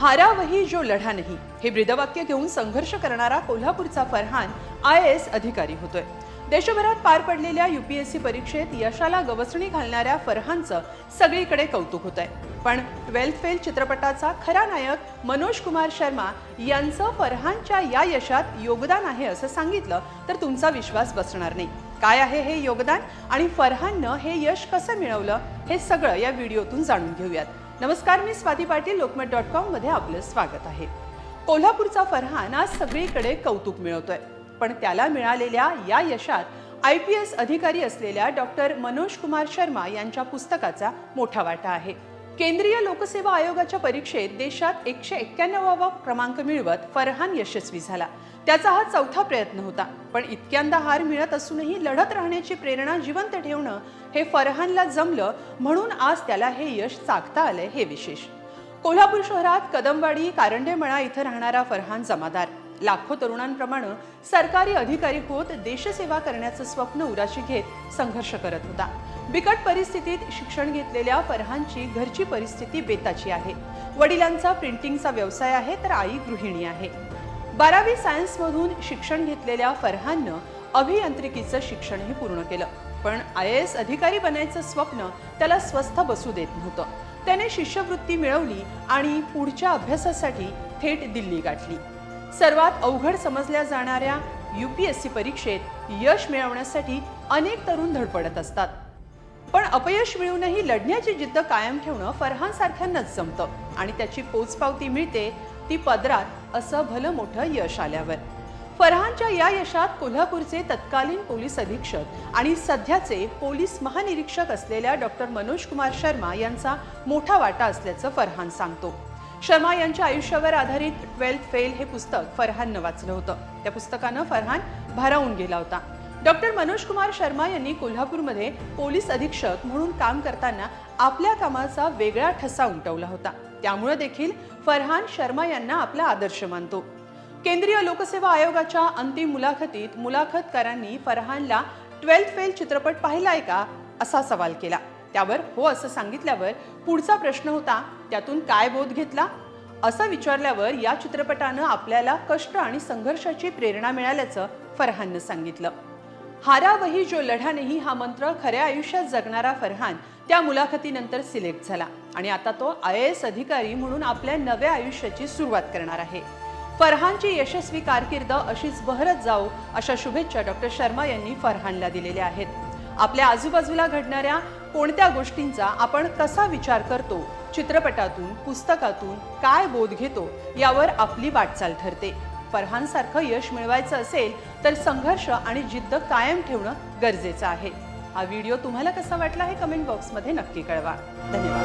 हारावही जो लढा नाही. हे ब्रीदवाक्य घेऊन संघर्ष करणारा कोल्हापूरचा फरहान आय एस अधिकारी होतोय. देशभरात पार पडलेल्या युपीएससी परीक्षेत यशाला गवसणी घालणाऱ्या फरहानचं सगळीकडे कौतुक होत आहे पण ट्वेल्थ फेल चित्रपटाचा खरा नायक मनोज कुमार शर्मा यांचं फरहानच्या या यशात योगदान आहे असं सांगितलं तर तुमचा विश्वास बसणार नाही. काय आहे हे योगदान आणि फरहाननं हे यश कसं मिळवलं हे सगळं या व्हिडिओतून जाणून घेऊयात. नमस्कार मी स्वाती पाटील लोकमत डॉट कॉममध्ये आपलं स्वागत आहे. कोल्हापूरचा फरहान आज सगळीकडे कौतुक मिळवतोय. पण त्याला मिळालेल्या या यशात आय पी एस अधिकारी असलेल्या डॉक्टर मनोज कुमार शर्मा यांच्या पुस्तकाचा मोठा वाटा आहे. केंद्रीय लोकसेवा आयोगाच्या परीक्षेत देशात एकशे एक्क्याण्णवावा क्रमांक मिळवत फरहान यशस्वी झाला. त्याचा हा चौथा प्रयत्न होता. पण इतक्यांदा हार मिळत असूनही लढत राहण्याची प्रेरणा जिवंत ठेवणं हे फरहानला जमलं म्हणून आज त्याला हे यश चाकता आलंय हे विशेष. कोल्हापूर शहरात कदमवाडी कारंडेमळा इथं राहणारा फरहान जमादार. लाखो तरुणांप्रमाणे सरकारी अधिकारी होत देशसेवा करण्याचं स्वप्न उराशी घेत संघर्ष करत होता. बिकट परिस्थितीत शिक्षण घेतलेल्या फरहानची घरची परिस्थिती बेताची आहे. वडिलांचा प्रिंटिंगचा व्यवसाय आहे तर आई गृहिणी आहे. बारावी सायन्समधून शिक्षण घेतलेल्या फरहाननं अभियांत्रिकीचं शिक्षणही पूर्ण केलं. पण आय एस अधिकारी बनायचं स्वप्न त्याला स्वस्थ बसू देत नव्हतं. त्याने शिष्यवृत्ती मिळवली आणि पुढच्या अभ्यासासाठी थेट दिल्ली गाठली. सर्वात अवघड समजल्या जाणाऱ्या युपीएससी परीक्षेत यश मिळवण्यासाठी अनेक तरुण धडपडत असतात. पण अपयश मिळूनही लढण्याची जिद्द कायम ठेवणं फरहानसारख्यांनाच जमतं आणि त्याची पोचपावती मिळते ती पदरात असं भलं मोठं यश आल्यावर. फरहानच्या या यशात कोल्हापूरचे तत्कालीन पोलीस अधीक्षक आणि सध्याचे पोलीस महानिरीक्षक असलेल्या डॉक्टर मनोज कुमार शर्मा यांचा मोठा वाटा असल्याचं फरहान सांगतो. शर्मा यांच्या आयुष्यावर आधारित ट्वेल्थ फेल हे पुस्तक फरहाननं वाचलं होतं. त्या पुस्तकानं फरहान भारावून गेला होता. डॉक्टर मनोज कुमार शर्मा यांनी कोल्हापूरमध्ये पोलीस अधीक्षक म्हणून काम करताना आपल्या कामाचा वेगळा ठसा उमटवला होता. त्यामुळे देखील फरहान शर्मा यांना आपला आदर्श मानतो. केंद्रीय लोकसेवा आयोगाच्या अंतिम मुलाखतीत मुलाखतकारांनी फरहानला ट्वेल्थ फेल चित्रपट पाहिलाय का असा सवाल केला. त्यावर हो असं सांगितल्यावर पुढचा प्रश्न होता त्यातून काय बोध घेतला? असं विचारल्यावर या चित्रपटानं आपल्याला कष्ट आणि संघर्षाची प्रेरणा मिळाल्याचं फरहाननं सांगितलं. हारावही जो लढा नाही हा मंत्र खऱ्या आयुष्यात जगणारा फरहान त्या मुलाखतीनंतर सिलेक्ट झाला आणि आता तो आय एस अधिकारी म्हणून आपल्या नव्या आयुष्याची सुरुवात करणार आहे. फरहानची यशस्वी कारकीर्द अशीच बहरत जाऊ अशा शुभेच्छा डॉक्टर शर्मा यांनी फरहानला दिलेल्या आहेत. आपल्या आजूबाजूला घडणाऱ्या कोणत्या गोष्टींचा आपण कसा विचार करतो चित्रपटातून पुस्तकातून काय बोध घेतो यावर आपली वाटचाल ठरते. फरहानसारखं यश मिळवायचं असेल तर संघर्ष आणि जिद्द कायम ठेवणं गरजेचं आहे. हा व्हिडिओ तुम्हाला कसा वाटला हे कमेंट बॉक्समध्ये नक्की कळवा. धन्यवाद.